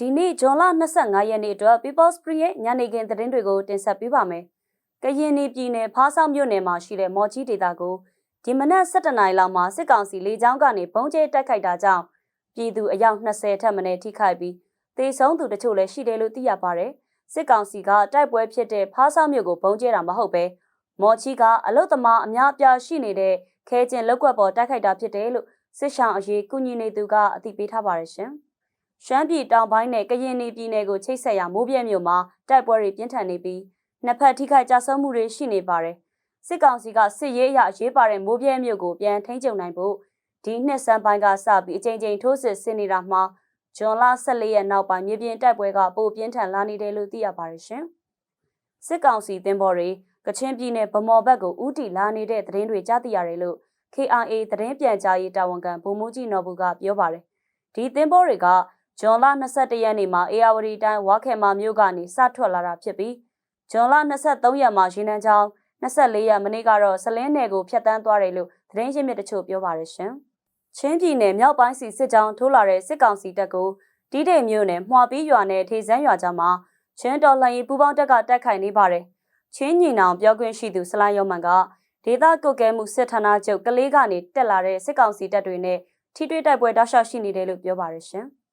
ဒီနေ့ဇွန်လ25ရက်နေ့အတွက် People's Free ရဲ့ညနေခင်းသတင်းတွေကိုတင်ဆက်ပေးပါမယ်။ကရင်ပြည်နယ်ဖားဆောက်မြို့နယ်မှာရှိတဲ့မော်ချီဒေတာကိုဒီမနက်7:00နာရီလောက်မှာစစ်ကောင်စီလေကြောင်းကနေပုံကျဲတိုက်ခိုက်တာကြောင့်ပြည်သူအယောက်20ထက်မနည်းထိခိုက်ပြီးသေဆုံးသူတချို့လည်းရှိတယ်လို့သိရပါတယ်။စစ်ကောင်စီကတိုက်ပွဲဖြစ်တဲ့ဖားဆောက်မြို့ကိုပုံကျဲတာမဟုတ်ပဲမော်ချီကအလုတ်သမားအများအပြားရှိနေတဲ့ခဲကျင်လောက်ကွက်ပေါ်တိုက်ခိုက်တာဖြစ်တယ်လို့စစ်ဆောင်အရေးကုညီနေသူကအသိပေးထားပါတယ်ရှင်။ ရှမ်းပြည်တောင်ပိုင်းနဲ့ကရင်ပြည်နယ်ကိုချိတ်ဆက်ရာမိုးပြဲမြို့မှာတိုက်ပွဲတွေပြင်းထန်နေပြီးနှစ်ဖက်ထိခိုက်ကြဆုံးမှုတွေရှိနေပါတယ်။စစ်ကောင်စီကစစ်ရေးအရအရေးပါတဲ့မိုးပြဲမြို့ကိုပြန်ထိန်းချုပ်နိုင်ဖို့ဒီနှစ်စံပိုင်းကစပြီးအကြိမ်ကြိမ်ထိုးစစ်ဆင်နေတာမှာဇွန်လ14ရက်နောက်ပိုင်းမြေပြင်တိုက်ပွဲကပိုပြင်းထန်လာနေတယ်လို့သိရပါတယ်ရှင်။စစ်ကောင်စီတင်ဘော်တွေကချင်ပြည်နယ်ဗမော်ဘက်ကိုဥတီလာနေတဲ့သတင်းတွေကြားသိရတယ်လို့ KRA သတင်းပြန်ကြားရေးတာဝန်ခံဗိုလ်မှူးကြီးနော်ဘူးကပြောပါတယ်။ဒီသင်းဘောတွေက ဇွန်လ22ရက်နေ့မှာအေယာဝတီတိုင်းဝါခဲမာမြို့ကနေစထွက်လာတာဖြစ်ပြီးဇွန်လ23ရက်မှာရင်းနှန်းချောင်း24ရက်မနေ့ကတော့ဆလင်းနယ်ကိုဖျက်တမ်းသွားတယ်လို့သတင်းရင်းမြစ်တချို့ပြောပါတယ်ရှင်။ချင်းပြည်နယ်မြောက်ပိုင်းစီစစ်ကြောင်းထိုးလာတဲ့စစ်ကောင်စီတပ်ကိုတီးတိမ်မြို့နယ်မှွာပီးရွာနဲ့ထေစန်းရွာကြားမှာချင်းတော်လှန်ရေးပူးပေါင်းတပ်ကတိုက်ခိုက်နေပါတယ်။ချင်းညီနောင်ပြောခွင့်ရှိသူဆလိုင်းယောမန်ကဒေသကုတ်ကဲမှုစစ်ဌာနချုပ်ကလေးကနေတက်လာတဲ့စစ်ကောင်စီတပ်တွေနဲ့ထိတွေ့တိုက်ပွဲတောက်လျှောက်ရှိနေတယ်လို့ပြောပါရရှင်။